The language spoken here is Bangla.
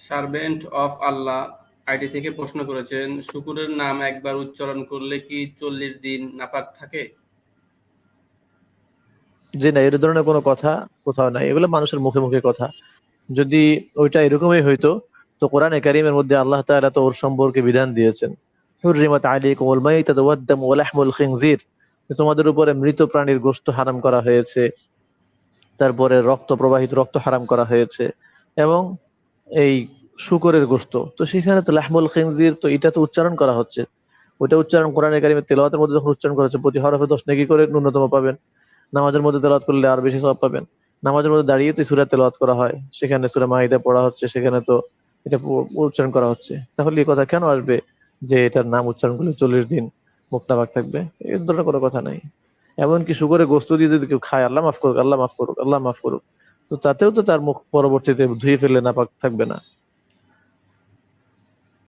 সার্ভেন্ট অফ আল্লাহ আইডি থেকে প্রশ্ন করেছেন, শুকুরের নাম একবার উচ্চারণ করলে কি চল্লিশ দিন নাপাক থাকে? যে না এর ধরনের কোনো কথা কোথাও নাই। এগুলো মানুষের মুখে মুখে কথা। যদি ওইটা এরকমই হইতো, তো কোরআন কারিমের মধ্যে আল্লাহ তাআলা তো ওর সম্পর্কে বিধান দিয়েছেন। হুররিমাত আলাইকুমুল মাইতাতু ওয়াদ-দামু ওয়া লাহমুল খিনজির তোমাদের উপরে মৃত প্রাণীর গোশত হারাম করা হয়েছে, তারপরে রক্ত প্রবাহিত রক্ত হারাম করা হয়েছে, এবং এই শুকরের গোস্ত। তো সেখানে তো লাহমুল খিনজির তো এটা তো উচ্চারণ করা হচ্ছে। ওইটা উচ্চারণ কোরআনের কারিমের তেলাওয়াতের মধ্যে যখন উচ্চারণ করা হচ্ছে, প্রতি হরফে দশ নেকি করে ন্যূনতম পাবেন। নামাজের মধ্যে তেলাওয়াত করলে আর বেশি সওয়াব পাবেন। নামাজের মধ্যে দাঁড়িয়ে তো সূরা তেলাওয়াত করা হয়। সেখানে সূরা মাইদা পড়া হচ্ছে, সেখানে তো এটা উচ্চারণ করা হচ্ছে। তাহলে এই কথা কেন আসবে যে এটার নাম উচ্চারণ করলে চল্লিশ দিন মুক্তাবাক থাকবে? এই ধরনের কোনো কথা নাই। এমনকি সুগরে গোস্ত দিয়ে যদি কেউ খায়, আল্লাহ মাফ করুক, আল্লাহ মাফ করুক, আল্লাহ মাফ করুক। তো তাতেও তো তার মুখ পরবর্তীতে ধুয়ে ফেললে নাপাক থাকবে না।